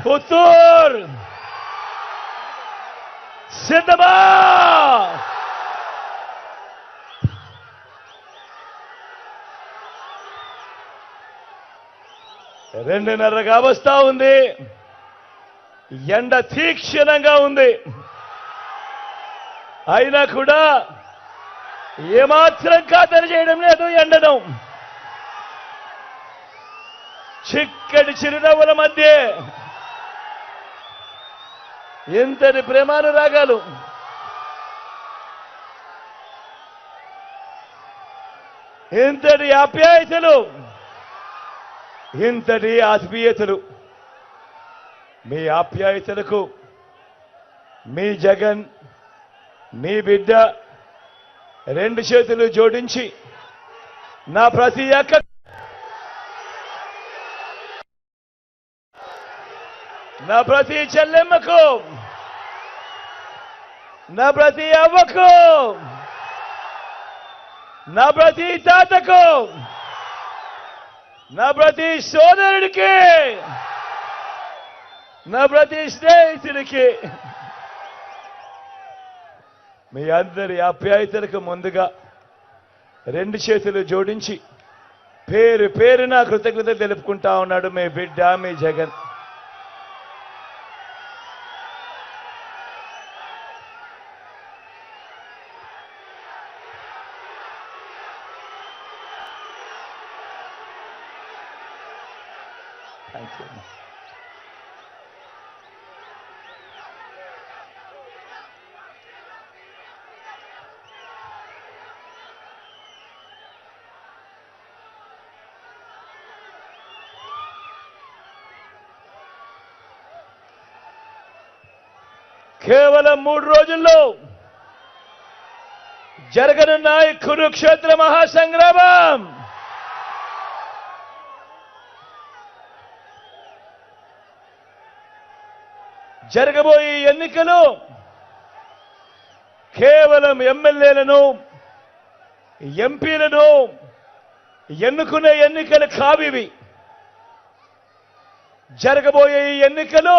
పుత్తూర్ సిద్ధమా రెండున్నరగా వస్తా ఉంది. ఎండ తీక్షణంగా ఉంది. అయినా కూడా ఏమాత్రం ఖాతరు చేయడం లేదు ఎండడం చిక్కటి చిరునవ్వుల మధ్య ఎంతటి ప్రేమానురాగాలు. ఎంతటి ఆప్యాయతలు. ఇంతటి ఆత్మీయతలు. మీ ఆప్యాయతలకు మీ జగన్ మీ బిడ్డ రెండు చేతులు జోడించి నా ప్రతి అక్క నా ప్రతి చెల్లెమ్మకు నా ప్రతి అవ్వకు నా ప్రతి తాతకు నా ప్రతి సోదరుడికి నా ప్రతి స్నేహితుడికి మీ అందరి ఆప్యాయతలకు ముందుగా రెండు చేతులు జోడించి పేరు పేరున కృతజ్ఞత తెలుపుకుంటా ఉన్నాడు మీ బిడ్డ మీ జగన్. కేవలం మూడు రోజుల్లో జరగనున్న ఈ కురుక్షేత్ర మహాసంగ్రామం. జరగబోయే ఎన్నికలు కేవలం ఎమ్మెల్యేలను ఎంపీలను ఎన్నుకునే ఎన్నికలు కావివి. జరగబోయే ఈ ఎన్నికలు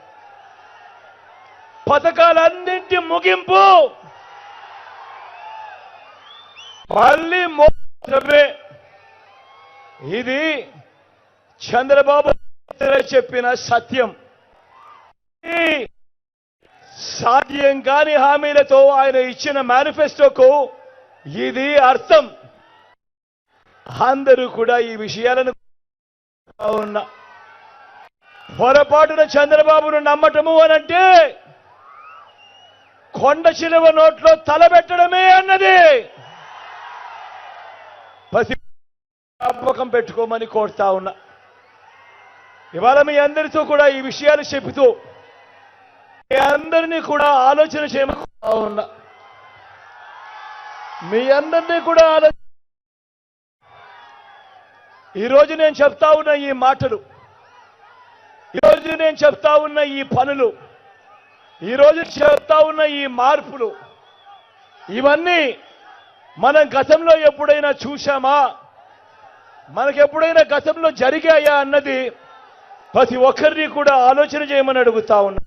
పథకాలన్నింటి ముగింపు. మళ్ళీ మోసమే ఇది చంద్రబాబు చెప్పిన సత్యం. సాధ్యం కాని హామీలతో ఆయన ఇచ్చిన మేనిఫెస్టోకు ఇది అర్థం. అందరూ కూడా ఈ విషయాలను ఉన్న. పొరపాటున చంద్రబాబును నమ్మటము అనంటే కొండ చిలువ నోట్లో తలబెట్టడమే అన్నది. పసి జ్ఞాపకం పెట్టుకోమని కోరుతా ఉన్నా. ఇవాళ మీ అందరితో కూడా ఈ విషయాలు చెబుతూ మీ అందరినీ కూడా ఆలోచన చేయమని ఉన్నా. మీ అందరినీ కూడా ఆలోచన ఈరోజు నేను చెప్తా ఉన్న ఈ మాటలు ఈరోజు నేను చెప్తా ఉన్న ఈ పనులు ఈరోజు చేస్తా ఉన్న ఈ మార్పులు ఇవన్నీ మనం గతంలో ఎప్పుడైనా చూశామా? మనకెప్పుడైనా గతంలో జరిగాయా అన్నది ప్రతి ఒక్కరిని కూడా ఆలోచన చేయమని అడుగుతా ఉన్నా.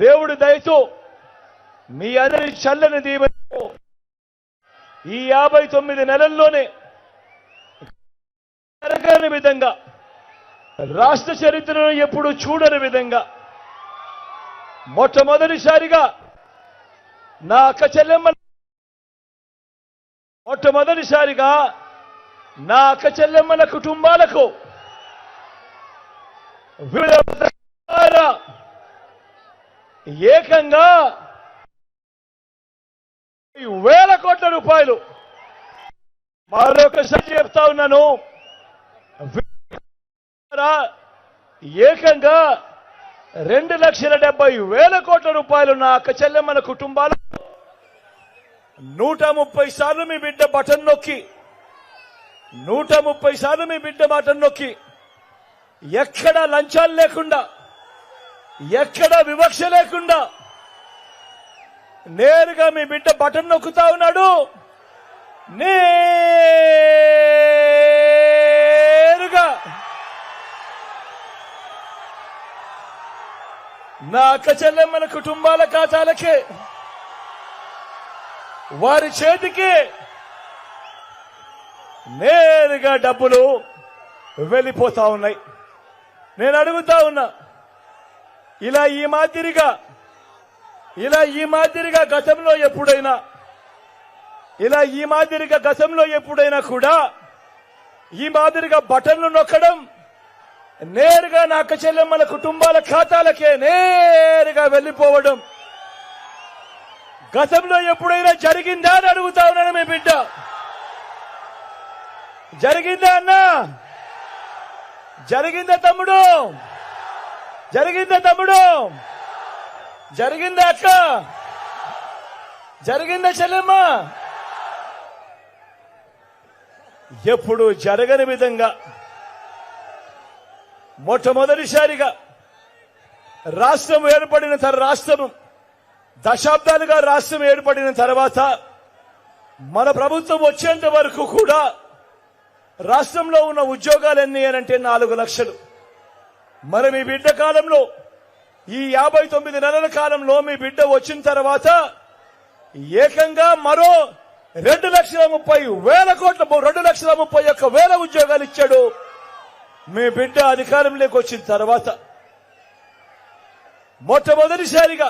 దేవుడు దయతో మీ అందరి చల్లని దీవెనతో ఈ యాభై తొమ్మిది నెలల్లోనే జరగని విధంగా రాష్ట్ర చరిత్రను ఎప్పుడు చూడని విధంగా మొట్టమొదటిసారిగా నా అక్క చెల్లెమ్మ మొట్టమొదటిసారిగా నా అక్క చెల్లెమ్మల కుటుంబాలకు వివిధ ఏకంగా వేల కోట్ల రూపాయలు మరొకసారి చెప్తా ఉన్నాను. ఏకంగా రెండు లక్షల డెబ్బై వేల కోట్ల రూపాయలు నా అక్క చెల్లెమ్మల కుటుంబాలు. నూట ముప్పై సార్లు మీ బిడ్డ బటన్ నొక్కి. నూట ముప్పై సార్లు మీ బిడ్డ బటన్ నొక్కి. ఎక్కడ లంచాలు లేకుండా ఎక్కడ వివక్ష లేకుండా నేరుగా మీ బిడ్డ బటన్ నొక్కుతా ఉన్నాడు. నే నా అక్క చెల్లెమ్మల కుటుంబాల ఖాతాలకే వారి చేతికి నేరుగా డబ్బులు వెళ్ళిపోతా ఉన్నాయి. నేను అడుగుతా ఉన్నా ఇలా ఈ మాదిరిగా ఇలా ఈ మాదిరిగా గతంలో ఎప్పుడైనా ఇలా ఈ మాదిరిగా గతంలో ఎప్పుడైనా కూడా ఈ మాదిరిగా బటన్లు నొక్కడం నేరుగా నా అక్క చెల్లెమ్మల కుటుంబాల ఖాతాలకే నేరుగా వెళ్ళిపోవడం. గతంలో ఎప్పుడైనా జరిగిందా అని అడుగుతా ఉన్నాను మీ బిడ్డ. జరిగిందా అన్నా? జరిగిందా తమ్ముడు? జరిగిందా తమ్ముడు? జరిగిందా అక్క? జరిగిందా చెల్లెమ్మ? ఎప్పుడు జరగని విధంగా మొట్టమొదటిసారిగా రాష్ట్రం ఏర్పడిన తర రాష్ట్రం దశాబ్దాలుగా రాష్ట్రం ఏర్పడిన తర్వాత మన ప్రభుత్వం వచ్చేంత వరకు కూడా రాష్ట్రంలో ఉన్న ఉద్యోగాలు ఎన్ని అనంటే నాలుగు లక్షలు. మరి మీ బిడ్డ కాలంలో ఈ యాభై తొమ్మిది నెలల కాలంలో మీ బిడ్డ వచ్చిన తర్వాత ఏకంగా మరో రెండు లక్షల ముప్పై వేల కోట్ల రెండు లక్షల ముప్పై ఒక్క వేల ఉద్యోగాలు ఇచ్చాడు. మీ బిడ్డ అధికారంలోకి వచ్చిన తర్వాత మొట్టమొదటిసారిగా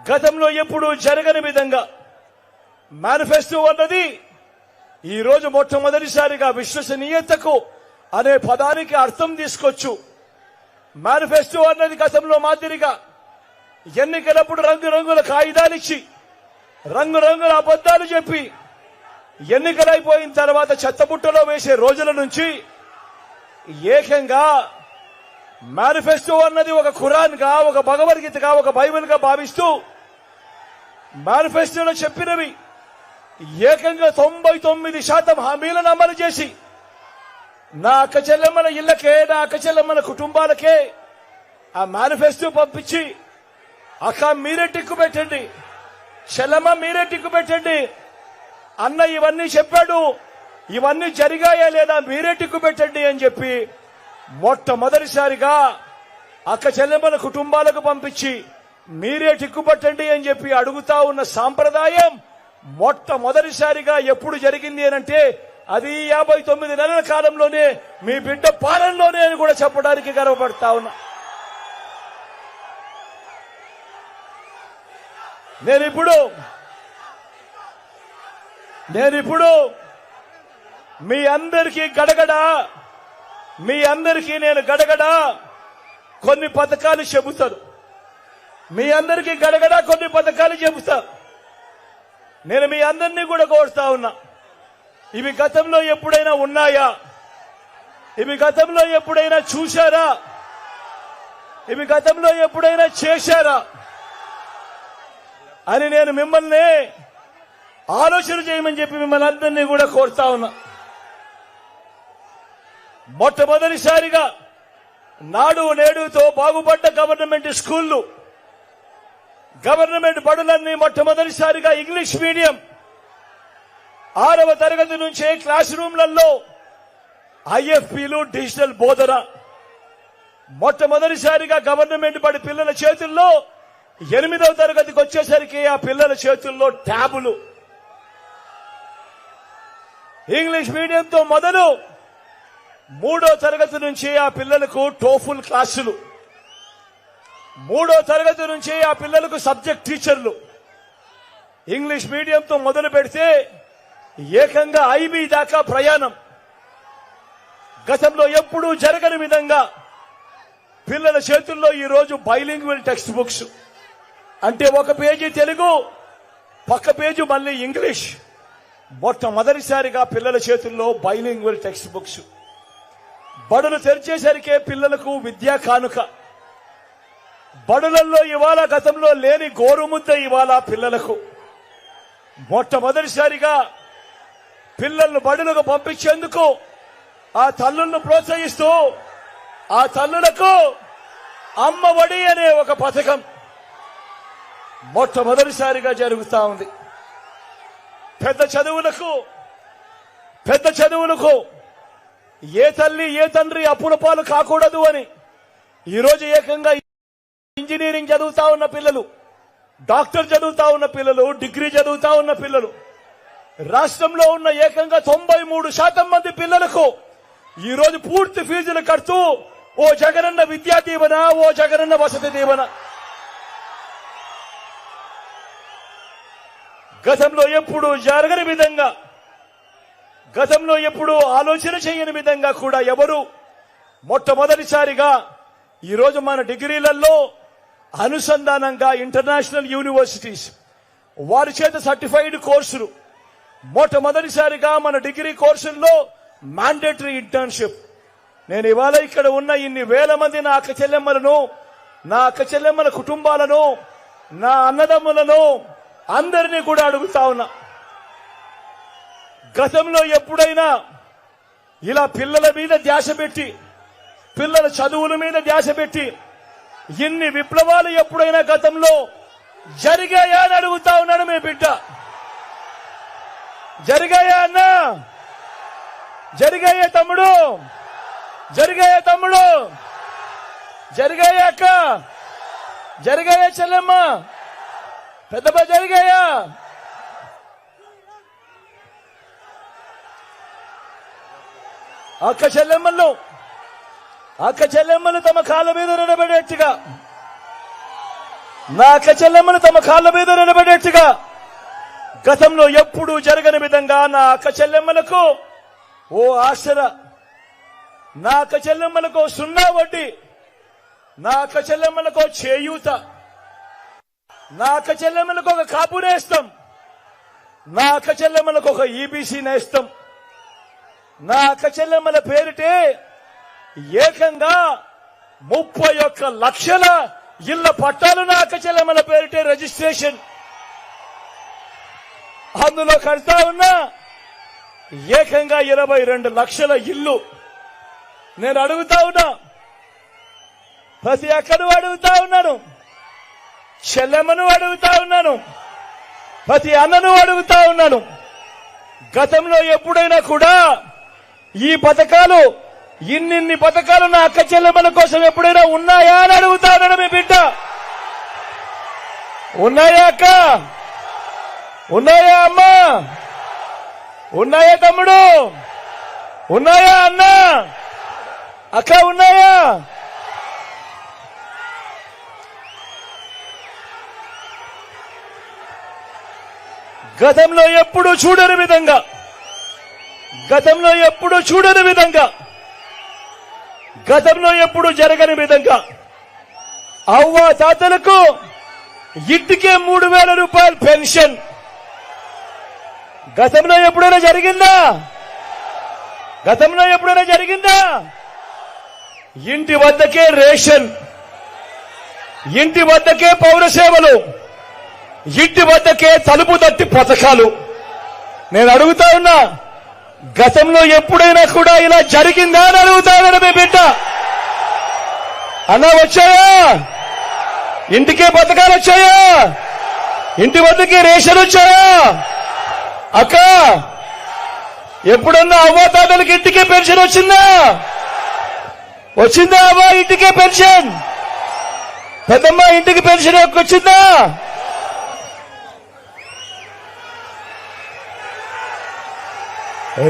గతంలో ఎప్పుడు జరగని విధంగా మేనిఫెస్టో అన్నది ఈరోజు మొట్టమొదటిసారిగా విశ్వసనీయతకు అనే పదానికి అర్థం తీసుకొచ్చు మేనిఫెస్టో అన్నది గతంలో మాదిరిగా ఎన్నికలప్పుడు రంగురంగుల కాగితాలు ఇచ్చి రంగురంగుల అబద్ధాలు చెప్పి ఎన్నికలైపోయిన తర్వాత చెత్తబుట్టలో వేసే రోజుల నుంచి ఏకంగా మేనిఫెస్టో అన్నది ఒక ఖురాన్గా ఒక భగవద్గీతగా ఒక బైబిల్గా భావిస్తూ మేనిఫెస్టోలో చెప్పినవి. ఏకంగా తొంభై తొమ్మిది శాతం హామీలను అమలు చేసి నా అక్క చెల్లెమ్మల ఇళ్ళకే నా అక్క చెల్లెమ్మల కుటుంబాలకే ఆ మేనిఫెస్టో పంపించి అక్క మీరే టిక్కు పెట్టండి. చెల్లమ్మ మీరే టిక్కు పెట్టండి. అన్న ఇవన్నీ చెప్పాడు. ఇవన్నీ జరిగాయా లేదా మీరే టిక్కు పెట్టండి అని చెప్పి మొట్టమొదటిసారిగా అక్క చెల్లెమ్మల కుటుంబాలకు పంపించి మీరే టిక్కుపట్టండి అని చెప్పి అడుగుతా ఉన్న సాంప్రదాయం మొట్టమొదటిసారిగా ఎప్పుడు జరిగింది అనంటే అది యాభై తొమ్మిది నెలల కాలంలోనే మీ బిడ్డ పాలనలోనే అని కూడా చెప్పడానికి గర్వపడతా ఉన్నా. నేనిప్పుడు నేనిప్పుడు మీ అందరికీ గడగడ. మీ అందరికీ నేను గడగడ. కొన్ని పథకాలు చెబుతాను మీ అందరికీ గడగడ కొన్ని పథకాలు చెబుతా నేను మీ అందరినీ కూడా కోరుతా ఉన్నా. ఇవి గతంలో ఎప్పుడైనా ఉన్నాయా? ఇవి గతంలో ఎప్పుడైనా చూశారా? ఇవి గతంలో ఎప్పుడైనా చేశారా? అని నేను మిమ్మల్ని ఆలోచన చేయమని చెప్పి మిమ్మల్ని అందరినీ కూడా కోరుతా ఉన్నా. మొట్టమొదటిసారిగా నాడు నేడుతో బాగుపడ్డ గవర్నమెంట్ స్కూళ్ళు గవర్నమెంట్ బడులన్నీ మొట్టమొదటిసారిగా ఇంగ్లీష్ మీడియం. ఆరవ తరగతి నుంచే క్లాస్ రూమ్లలో ఐఎఫ్పీలు డిజిటల్ బోధన. మొట్టమొదటిసారిగా గవర్నమెంట్ బడి పిల్లల చేతుల్లో ఎనిమిదవ తరగతికి వచ్చేసరికి ఆ పిల్లల చేతుల్లో ట్యాబులు. ఇంగ్లీష్ మీడియంతో మొదలు మూడో తరగతి నుంచి ఆ పిల్లలకు టోఫుల్ క్లాసులు. మూడో తరగతి నుంచి ఆ పిల్లలకు సబ్జెక్ట్ టీచర్లు. ఇంగ్లీష్ మీడియంతో మొదలు పెడితే ఏకంగా ఐబీ దాకా ప్రయాణం. గతంలో ఎప్పుడూ జరగని విధంగా పిల్లల చేతుల్లో ఈరోజు బైలింగ్వల్ టెక్స్ట్ బుక్స్. అంటే ఒక పేజీ తెలుగు పక్క పేజీ మళ్ళీ ఇంగ్లీష్. మొట్టమొదటిసారిగా పిల్లల చేతుల్లో బైలింగ్వల్ టెక్స్ట్ బుక్స్. బడులు తెరిచేసరికే పిల్లలకు విద్యా కానుక. బడులలో ఇవాళ గతంలో లేని గోరుముద్ద ఇవాళ పిల్లలకు. మొట్టమొదటిసారిగా పిల్లలను బడులకు పంపించేందుకు ఆ తల్లులను ప్రోత్సహిస్తూ ఆ తల్లులకు అమ్మ ఒడి అనే ఒక పథకం మొట్టమొదటిసారిగా జరుగుతా ఉంది. పెద్ద చదువులకు పెద్ద చదువులకు ఏ తల్లి ఏ తండ్రి అప్పుల పాలు కాకూడదు అని ఈరోజు ఏకంగా ఇంజనీరింగ్ చదువుతా ఉన్న పిల్లలు డాక్టర్ చదువుతా ఉన్న పిల్లలు డిగ్రీ చదువుతా ఉన్న పిల్లలు రాష్ట్రంలో ఉన్న ఏకంగా తొంభై మూడు శాతం మంది పిల్లలకు ఈరోజు పూర్తి ఫీజులు కడుతూ ఓ జగనన్న విద్యా దీవెన ఓ జగనన్న వసతి దీవెన. గతంలో ఎప్పుడు జరగని విధంగా గతంలో ఎప్పుడు ఆలోచన చేయని విధంగా కూడా ఎవరు మొట్టమొదటిసారిగా ఈరోజు మన డిగ్రీలలో అనుసంధానంగా ఇంటర్నేషనల్ యూనివర్సిటీస్ వారి చేత సర్టిఫైడ్ కోర్సులు. మొట్టమొదటిసారిగా మన డిగ్రీ కోర్సుల్లో మ్యాండేటరీ ఇంటర్న్షిప్. నేను ఇవాళ ఇక్కడ ఉన్న ఇన్ని వేల మంది నా అక్క చెల్లెమ్మలను నా అక్క చెల్లెమ్మల కుటుంబాలను నా అన్నదమ్ములను అందరినీ కూడా అడుగుతా ఉన్నా. గతంలో ఎప్పుడైనా ఇలా పిల్లల మీద ధ్యాస పెట్టి పిల్లల చదువుల మీద ధ్యాస పెట్టి ఇన్ని విప్లవాలు ఎప్పుడైనా గతంలో జరిగాయా అని అడుగుతా ఉన్నాడు మీ బిడ్డ. జరిగాయా అన్నా? జరిగాయే తమ్ముడు. జరిగాయే తమ్ముడు. జరిగాయా అక్క. జరిగాయా చెల్లెమ్మ. పెద్దమ్మ జరిగాయా? అక్క చెల్లెమ్మలను అక్క చెల్లెమ్మలు తమ కాళ్ళ మీద నిలబడేట్టుగా నా అక్క చెల్లెమ్మలు తమ కాళ్ళ మీద నిలబడేట్టుగా గతంలో ఎప్పుడూ జరగని విధంగా నా అక్క చెల్లెమ్మలకు ఓ ఆశ్చర్య నా అక్క చెల్లెమ్మలకు సున్నా వడ్డీ నా అక్క చెల్లెమ్మలకు చేయూత నా అక్క చెల్లెమ్మలకు ఒక కాపు నేస్తాం నా అక్క చెల్లెమ్మలకు ఒక ఈబీసీ నేస్తాం. నా అక్క చెల్లెమ్మల పేరిటే ఏకంగా ముప్పై ఒక్క లక్షల ఇళ్ళ పట్టాలు నా అక్క చెల్లెమ్మల పేరిటే రిజిస్ట్రేషన్. అందులో కడతా ఉన్నా ఏకంగా ఇరవై రెండు లక్షల ఇల్లు. నేను అడుగుతా ఉన్నా ప్రతి అక్కను అడుగుతా ఉన్నాను చెల్లెమ్మను అడుగుతా ఉన్నాను ప్రతి అన్నను అడుగుతా ఉన్నాను. గతంలో ఎప్పుడైనా కూడా ఈ పథకాలు ఇన్నిన్ని పథకాలు నా అక్క చెల్లెమ్మల కోసం ఎప్పుడైనా ఉన్నాయా అని అడుగుతా మీ బిడ్డ. ఉన్నాయా అక్క? ఉన్నాయా అమ్మా? ఉన్నాయా తమ్ముడు? ఉన్నాయా అన్న? అక్క ఉన్నాయా? గతంలో ఎప్పుడు చూడని విధంగా గతంలో ఎప్పుడు చూడని విధంగా గతంలో ఎప్పుడు జరగని విధంగా అవ్వ తాతలకు ఇంటికే మూడు వేల రూపాయల పెన్షన్. గతంలో ఎప్పుడైనా జరిగిందా? గతంలో ఎప్పుడైనా జరిగిందా? ఇంటి వద్దకే రేషన్ ఇంటి వద్దకే పౌర సేవలు ఇంటి వద్దకే తలుపు తట్టి పథకాలు. నేను అడుగుతా ఉన్నా గతంలో ఎప్పుడైనా కూడా ఇలా జరిగిందా అని అడుగుతాడని మీ బిడ్డ? అన్నా వచ్చాయా ఇంటికే పథకాలు వచ్చాయా ఇంటి వద్దకి రేషన్ వచ్చాయా అక్క ఎప్పుడన్నా అవ్వాతాతలకి ఇంటికే పెన్షన్ వచ్చిందా? వచ్చిందా అవ్వ? ఇంటికే పెన్షన్. పెద్దమ్మ ఇంటికి పెన్షన్ వచ్చిందా?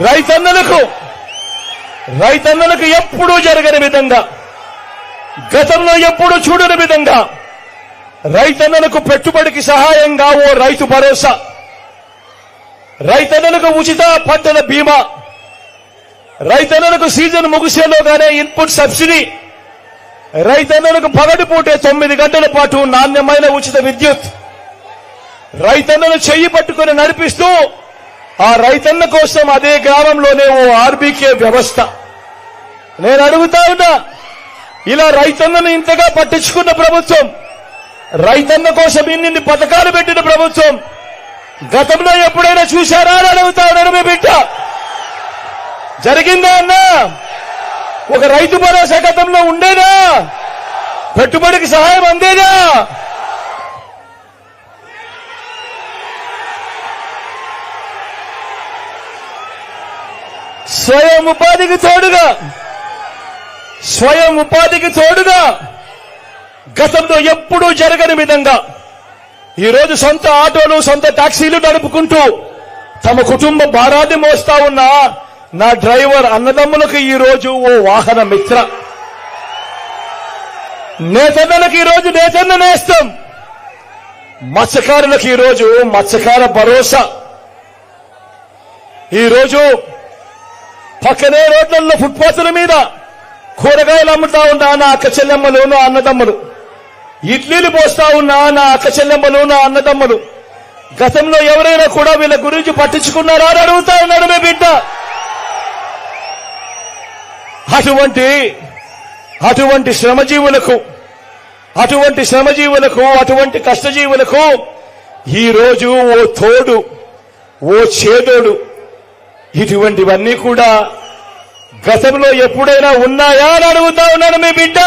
రైతన్నలకు రైతన్నలకు ఎప్పుడూ జరగని విధంగా గతంలో ఎప్పుడూ చూడని విధంగా రైతన్నలకు పెట్టుబడికి సహాయంగా ఓ రైతు భరోసా రైతన్నలకు ఉచిత పంటల బీమా రైతన్నలకు సీజన్ ముగిసేలోగానే ఇన్పుట్ సబ్సిడీ రైతన్నలకు పగటిపూటే తొమ్మిది గంటల పాటు నాణ్యమైన ఉచిత విద్యుత్ రైతన్నలు చెయ్యి పట్టుకుని నడిపిస్తూ ఆ రైతన్న కోసం అదే గ్రామంలోనే ఓ ఆర్బీకే వ్యవస్థ. నేను అడుగుతా ఉన్నా ఇలా రైతన్నను ఇంతగా పట్టించుకున్న ప్రభుత్వం రైతన్న కోసం ఇన్ని పథకాలు పెట్టిన ప్రభుత్వం గతంలో ఎప్పుడైనా చూశారా అని అడుగుతా ఉన్నాను మీ బిడ్డ. జరిగిందా అన్నా? ఒక రైతు భరోసా గతంలో ఉండేదా? పెట్టుబడికి సహాయం అందేదా? స్వయం ఉపాధికి తోడుగా. స్వయం ఉపాధికి తోడుగా. గతంలో ఎప్పుడూ జరగని విధంగా. ఈరోజు సొంత ఆటోలు సొంత టాక్సీలు నడుపుకుంటూ తమ కుటుంబ భారాన్ని మోస్తా ఉన్న నా డ్రైవర్ అన్నదమ్ములకు ఈ రోజు ఓ వాహన మిత్ర. నేతన్నలకు ఈ రోజు నేతన్న నేస్తం మత్స్యకారులకు ఈ రోజు మత్స్యకార భరోసా. ఈ రోజు పక్కనే రోడ్లలో ఫుట్పాత్ల మీద కూరగాయలు అమ్ముతా ఉన్నా నా అక్క చెల్లెమ్మలు నా అన్నదమ్ములు. ఇడ్లీలు పోస్తా ఉన్నా నా అక్క చెల్లెమ్మలు నా అన్నదమ్ములు. గతంలో ఎవరైనా కూడా వీళ్ళ గురించి పట్టించుకున్నారా అని అడుగుతా ఉన్నాడు మీ బిడ్డ. అటువంటి అటువంటి శ్రమజీవులకు అటువంటి శ్రమజీవులకు అటువంటి కష్టజీవులకు ఈ రోజు ఓ తోడు ఓ చేదోడు. ఇటువంటివన్నీ కూడా గతంలో ఎప్పుడైనా ఉన్నాయా అని అడుగుతా ఉన్నాను మీ బిడ్డ.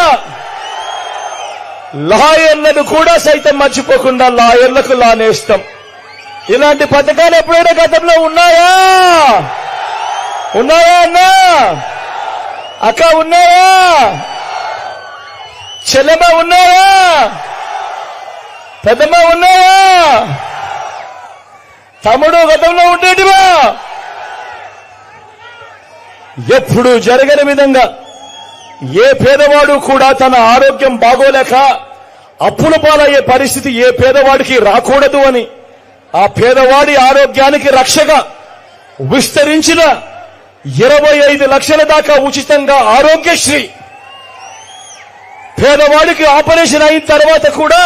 లాయర్లను కూడా సైతం మర్చిపోకుండా లాయర్లకు లానేస్తాం. ఇలాంటి పథకాలు ఎప్పుడైనా గతంలో ఉన్నాయా? ఉన్నాయా అన్నా? అక్క ఉన్నాయా? చెల్లెమ్మ ఉన్నాయా? పెద్దమ్మ ఉన్నాయా? తమ్ముడు గతంలో ఉండేటివా? ఎప్పుడు జరగని విధంగా ఏ పేదవాడు కూడా తన ఆరోగ్యం బాగోలేక అప్పుల పాలయ్యే పరిస్థితి ఏ పేదవాడికి రాకూడదు అని ఆ పేదవాడి ఆరోగ్యానికి రక్షగా విస్తరించిన ఇరవై ఐదు లక్షల దాకా ఉచితంగా ఆరోగ్యశ్రీ. పేదవాడికి ఆపరేషన్ అయిన తర్వాత కూడా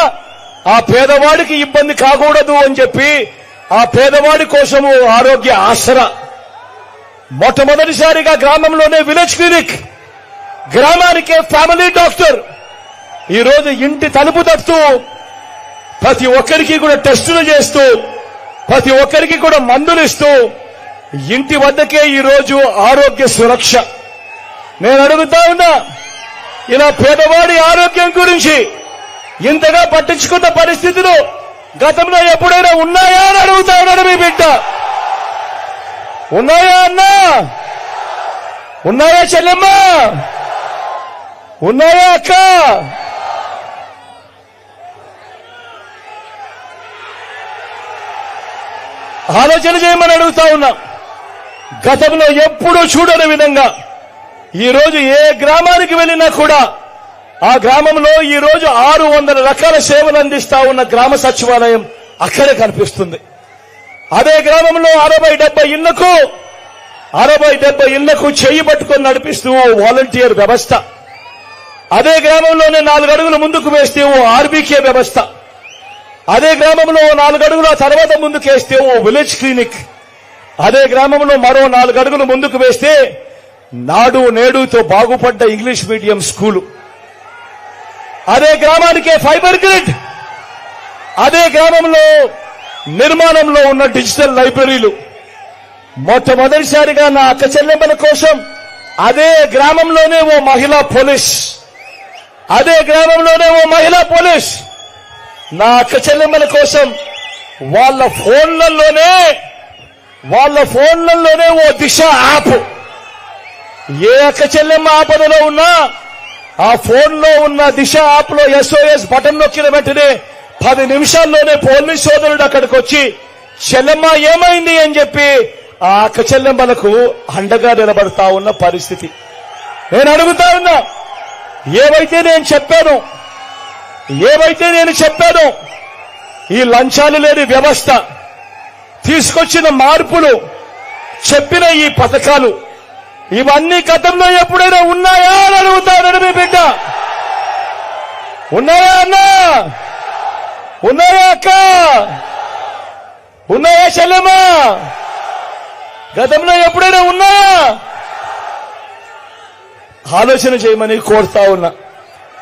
ఆ పేదవాడికి ఇబ్బంది కాకూడదు అని చెప్పి ఆ పేదవాడి కోసము ఆరోగ్య ఆసరా మొట్టమొదటిసారిగా గ్రామంలోనే విలేజ్ క్లినిక్. గ్రామానికే ఫ్యామిలీ డాక్టర్. ఈరోజు ఇంటి తలుపు తట్టుతూ ప్రతి ఒక్కరికి కూడా టెస్టులు చేస్తూ ప్రతి ఒక్కరికి కూడా మందులు ఇస్తూ ఇంటి వద్దకే ఈరోజు ఆరోగ్య సురక్ష. నేను అడుగుతా ఉన్నా ఇలా పేదవాడి ఆరోగ్యం గురించి ఇంతగా పట్టించుకున్న పరిస్థితులు గతంలో ఎప్పుడైనా ఉన్నాయా అని అడుగుతా ఉన్నాడు మీ బిడ్డ. ఉన్నాయా అన్నా? ఉన్నాయా చెల్లెమ్మ? ఉన్నాయా అక్క? ఆలోచన చేయమని అడుగుతా ఉన్నా. గతంలో ఎప్పుడూ చూడని విధంగా ఈ రోజు ఏ గ్రామానికి వెళ్ళినా కూడా ఆ గ్రామంలో ఈరోజు ఆరు వందల రకాల సేవలు అందిస్తా ఉన్న గ్రామ సచివాలయం అక్కడే కనిపిస్తుంది. అదే గ్రామంలో అరవై డెబ్బై ఇళ్ళకు అరవై డెబ్బై ఇళ్ళకు చేయి పట్టుకొని నడిపిస్తూ ఓ వాలంటీర్ వ్యవస్థ. అదే గ్రామంలోనే నాలుగు అడుగులు ముందుకు వేస్తే ఓ ఆర్బీకే వ్యవస్థ. అదే గ్రామంలో నాలుగు అడుగుల తర్వాత ముందుకేస్తే ఓ విలేజ్ క్లినిక్. అదే గ్రామంలో మరో నాలుగు అడుగులు ముందుకు వేస్తే నాడు నేడుతో బాగుపడ్డ ఇంగ్లీష్ మీడియం స్కూలు. అదే గ్రామానికే ఫైబర్ గ్రిడ్. అదే గ్రామంలో నిర్మాణంలో ఉన్న డిజిటల్ లైబ్రరీలు మొట్టమొదటిసారిగా నా అక్క చెల్లెమ్మల కోసం అదే గ్రామంలోనే ఓ మహిళా పోలీస్. అదే గ్రామంలోనే ఓ మహిళా పోలీస్. నా అక్క చెల్లెమ్మల కోసం వాళ్ళ ఫోన్లలోనే వాళ్ళ ఫోన్లలోనే ఓ దిశ యాప్. ఏ అక్క చెల్లెమ్మ ఆపదలో ఉన్నా ఆ ఫోన్లో ఉన్న దిశ యాప్లో ఎస్ఓఎస్ బటన్ నొక్కిన వెంటనే పది నిమిషాల్లోనే పోలీస్ సోదరుడు అక్కడికి వచ్చి చెల్లెమ్మ ఏమైంది? అని చెప్పి ఆ అక్క చెల్లెమ్మలకు అండగా నిలబడతా ఉన్న పరిస్థితి. నేను అడుగుతా ఉన్నా ఏవైతే నేను చెప్పాను ఏవైతే నేను చెప్పాను ఈ లంచాలు లేని వ్యవస్థ తీసుకొచ్చిన మార్పులు చెప్పిన ఈ పథకాలు ఇవన్నీ గతంలో ఎప్పుడైనా ఉన్నాయా? అని అడుగుతానని మీ బిడ్డ. ఉన్నాయా అన్నా? ఉన్నాయా అక్క? ఉన్నాయా చెల్లెమ్మా? గతంలో ఎప్పుడైనా ఉన్నాయా ఆలోచన చేయమని కోరుతా ఉన్నా.